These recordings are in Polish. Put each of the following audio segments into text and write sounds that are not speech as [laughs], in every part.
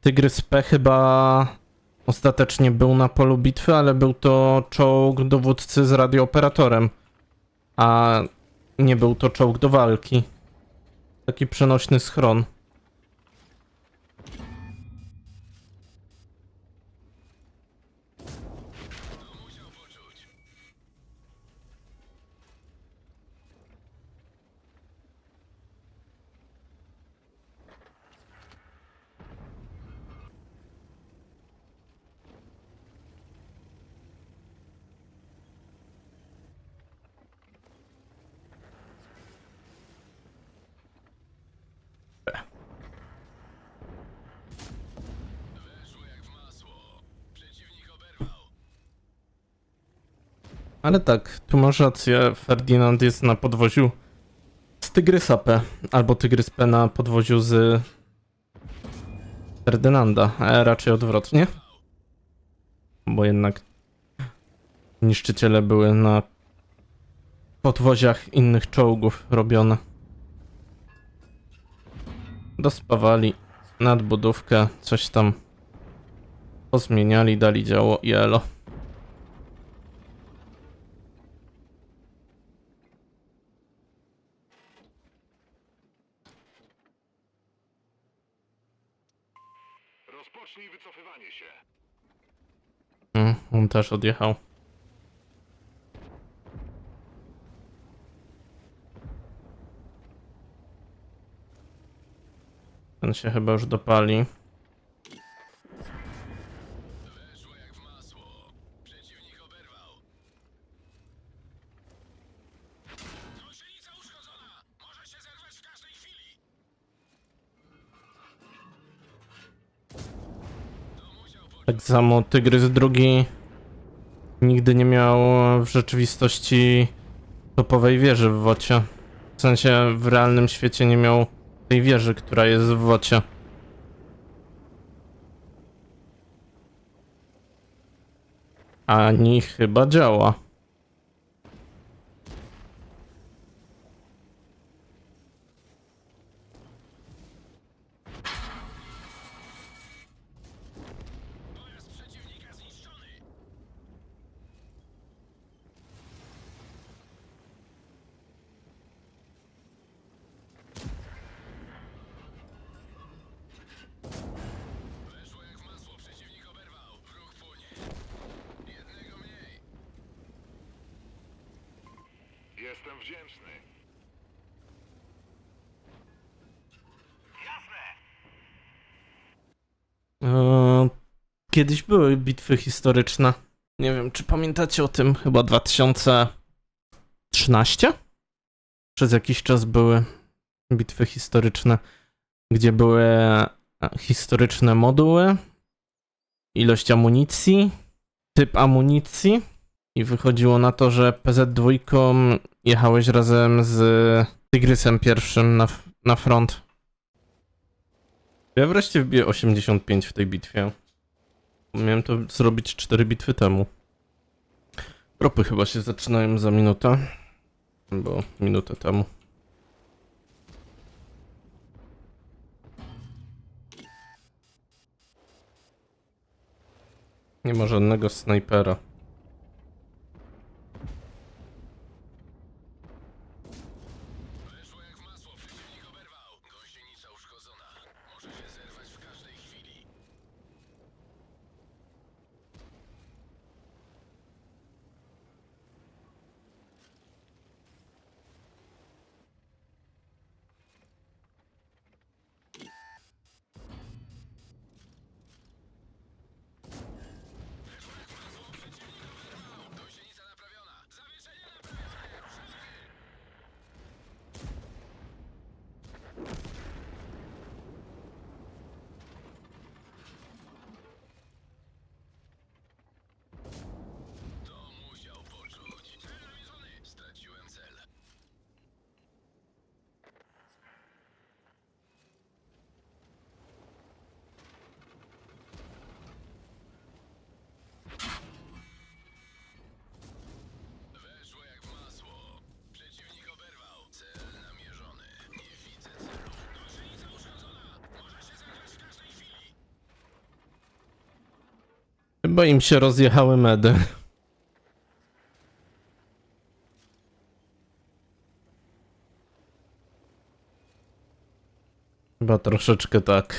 Tygrys P chyba ostatecznie był na polu bitwy, ale był to czołg dowódcy z radiooperatorem, a nie był to czołg do walki. Taki przenośny schron. Ale tak, tu masz rację, Ferdynand jest na podwoziu z Tygrysa P, albo Tygrys P na podwoziu z Ferdynanda, a raczej odwrotnie. Bo jednak niszczyciele były na podwoziach innych czołgów robione. Dospawali nadbudówkę, coś tam pozmieniali, dali działo i elo. On też odjechał. Ten się chyba już dopali. Tak samo Tygrys drugi nigdy nie miał w rzeczywistości topowej wieży w wocie. W sensie w realnym świecie nie miał tej wieży, która jest w wocie. Ani chyba działa. Jestem wdzięczny. Jasne! Eee, Kiedyś były bitwy historyczne. Nie wiem, czy pamiętacie o tym? Chyba 2013? Przez jakiś czas były bitwy historyczne, gdzie były e, historyczne moduły, ilość amunicji, typ amunicji i wychodziło na to, że PZ2 jechałeś razem z Tygrysem pierwszym na, na front. Ja wreszcie wbiję 85 w tej bitwie. Miałem to zrobić 4 bitwy temu. Propy chyba się zaczynają za minutę. Bo minutę temu. Nie ma żadnego snajpera. Weszło jak w masło. Przeciwnik oberwał. Gąsienica uszkodzona. Może się zerwać w każdej chwili. Weszło jak w masło. Przeciwnik Chyba im się rozjechały medy. Chyba troszeczkę tak.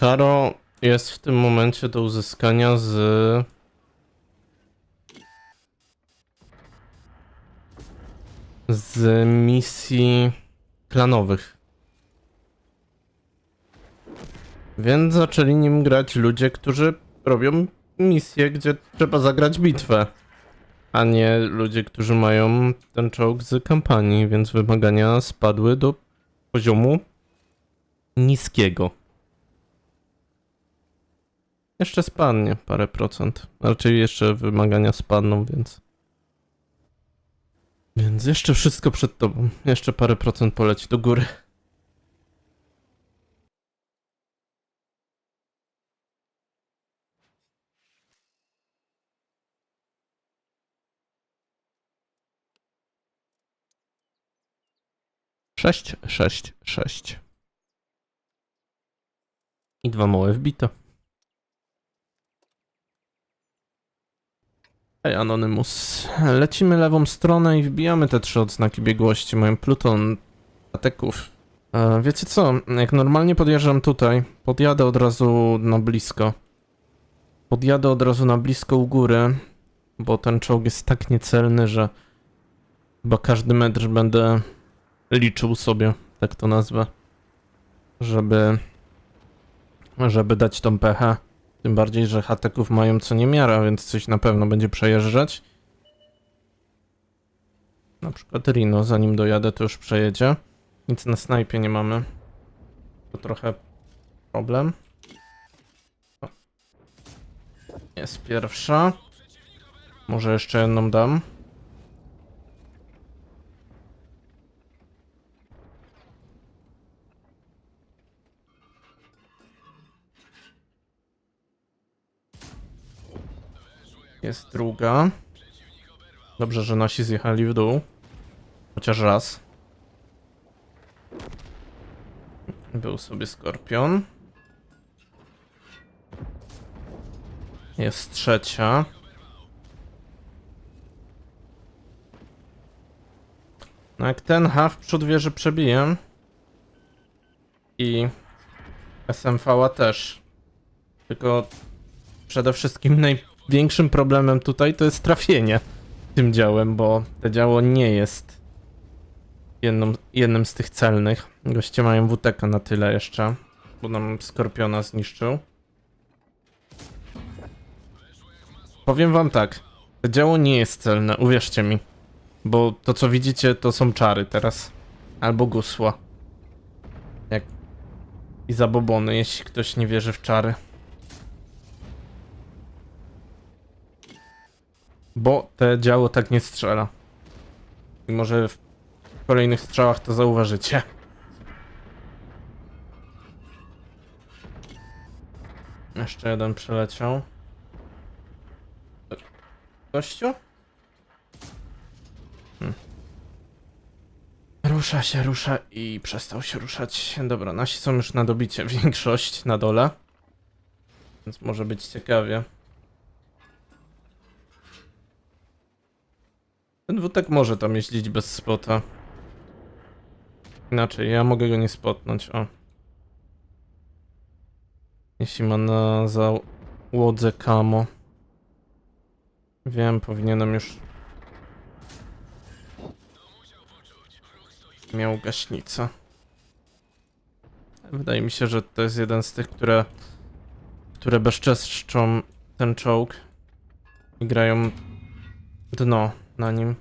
Weszło jest w tym momencie do uzyskania z. z misji klanowych. Więc zaczęli nim grać ludzie, którzy robią misje, gdzie trzeba zagrać bitwę. A nie ludzie, którzy mają ten czołg z kampanii, więc wymagania spadły do poziomu niskiego. Jeszcze spadnie parę procent. Raczej jeszcze wymagania spadną, więc. Więc jeszcze wszystko przed tobą. Jeszcze parę procent poleci do góry. Sześć, sześć, sześć. I dwa małe wbite. Hej, Anonymous. Lecimy lewą stronę i wbijamy te trzy odznaki biegłości. Mają pluton ataków. E, wiecie co? Jak normalnie podjeżdżam tutaj, podjadę od razu na blisko. Podjadę od razu na blisko u góry, bo ten czołg jest tak niecelny, że chyba każdy metr będę liczył sobie, tak to nazwę. Żeby... żeby dać tą pechę. Tym bardziej, że hateków mają co niemiara, więc coś na pewno będzie przejeżdżać. Na przykład Rino, zanim dojadę, to już przejedzie. Nic na snajpie nie mamy. To trochę problem. O. Jest pierwsza. Może jeszcze jedną dam. Jest druga. Dobrze, że nasi zjechali w dół. Chociaż raz. Był sobie skorpion. Jest trzecia. No jak ten H w przód wieży przebiję. I SMV-a też. Tylko przede wszystkim największym problemem tutaj to jest trafienie tym działem, bo to działo nie jest jedną, jednym z tych celnych. Goście mają WTK na tyle jeszcze, bo nam Skorpiona zniszczył. Powiem wam tak, to działo nie jest celne, uwierzcie mi. Bo to co widzicie to są czary teraz. Albo gusła. Jak... I zabobony, jeśli ktoś nie wierzy w czary. Bo te działo tak nie strzela. I może w kolejnych strzałach to zauważycie. Jeszcze jeden przeleciał. Gościu? Hmm. Rusza się, rusza i przestał się ruszać. Dobra, nasi są już na dobicie, [laughs] większość na dole. Więc może być ciekawie. Ten wutek może tam jeździć bez spota. Inaczej, ja mogę go nie spotnąć, o. Jeśli ma na załodze kamo. Wiem, powinienem już... Miał gaśnicę. Wydaje mi się, że to jest jeden z tych, które... które bezczeszczą ten czołg. I grają dno na nim.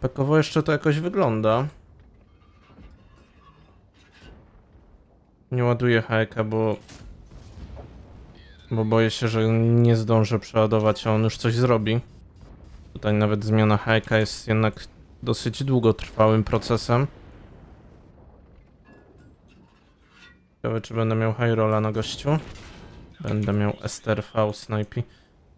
Pekowo jeszcze to jakoś wygląda. Nie ładuję hajka, bo... Bo boję się, że nie zdążę przeładować, a on już coś zrobi. Tutaj nawet zmiana hajka jest jednak dosyć długotrwałym procesem. Ciekawe, czy będę miał high rolla na gościu. Będę miał STRV snajpi.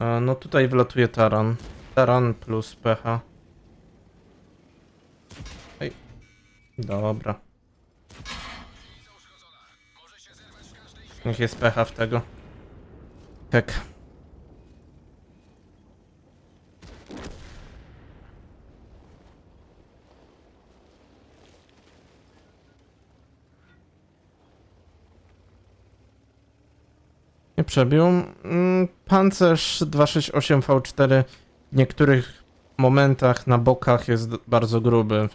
E, No tutaj wlatuje taran. Taran plus pecha. Ej. Dobra. Niech jest pecha w tego. Tak. Nie przebił. Mm, Pancerz 268 V4 w niektórych momentach na bokach jest bardzo gruby.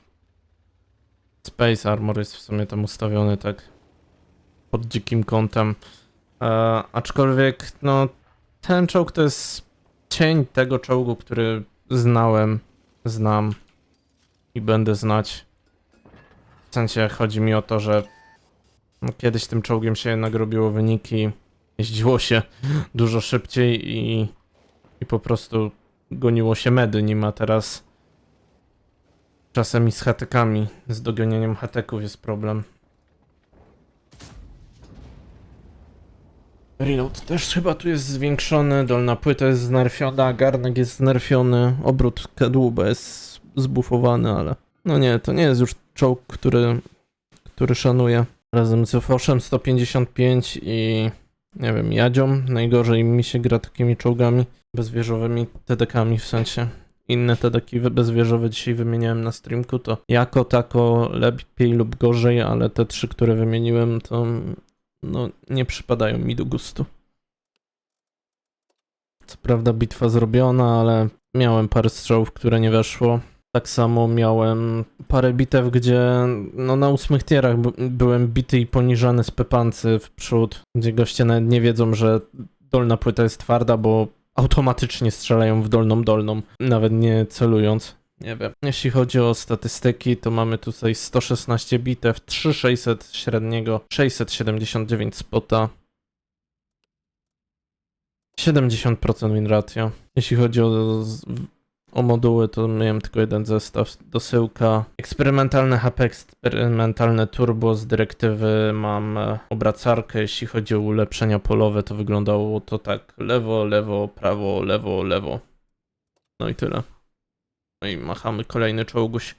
Space Armor jest w sumie tam ustawiony tak pod dzikim kątem. E, aczkolwiek, no, ten czołg to jest cień tego czołgu, który znałem, znam i będę znać. W sensie chodzi mi o to, że no, kiedyś tym czołgiem się jednak robiło wyniki, jeździło się [laughs] dużo szybciej i, i po prostu goniło się medy, nim a teraz czasem i z hatekami, z dogonieniem hateków jest problem. Reload też chyba tu jest zwiększony, dolna płyta jest znerfiona, garnek jest znerfiony, obrót kadłuba jest zbufowany, ale no nie, to nie jest już czołg, który, który szanuję. Razem z Foszem 155 i nie wiem, Jadzią, najgorzej mi się gra takimi czołgami bezwieżowymi TDK-ami w sensie. Inne TDK bezwieżowe dzisiaj wymieniałem na streamku, to jako tako lepiej lub gorzej, ale te trzy, które wymieniłem, to no nie przypadają mi do gustu. Co prawda bitwa zrobiona, ale miałem parę strzałów, które nie weszło. Tak samo miałem parę bitew, gdzie no na ósmych tierach by- byłem bity i poniżany z pepancy w przód, gdzie goście nawet nie wiedzą, że dolna płyta jest twarda, bo automatycznie strzelają w dolną dolną, nawet nie celując. Nie wiem. Jeśli chodzi o statystyki, to mamy tutaj 116 bitew, 3600 średniego, 679 spota, 70% win ratio. Jeśli chodzi o, o moduły, to miałem tylko jeden zestaw, dosyłka. Eksperymentalne HP, eksperymentalne turbo z dyrektywy mam e, obracarkę. Jeśli chodzi o ulepszenia polowe, to wyglądało to tak lewo, lewo, prawo, lewo, lewo. No i tyle. No i machamy kolejny czołguś.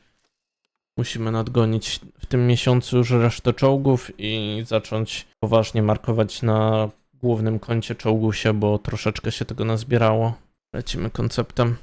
Musimy nadgonić w tym miesiącu już resztę czołgów i zacząć poważnie markować na głównym koncie czołgusia, bo troszeczkę się tego nazbierało. Lecimy konceptem.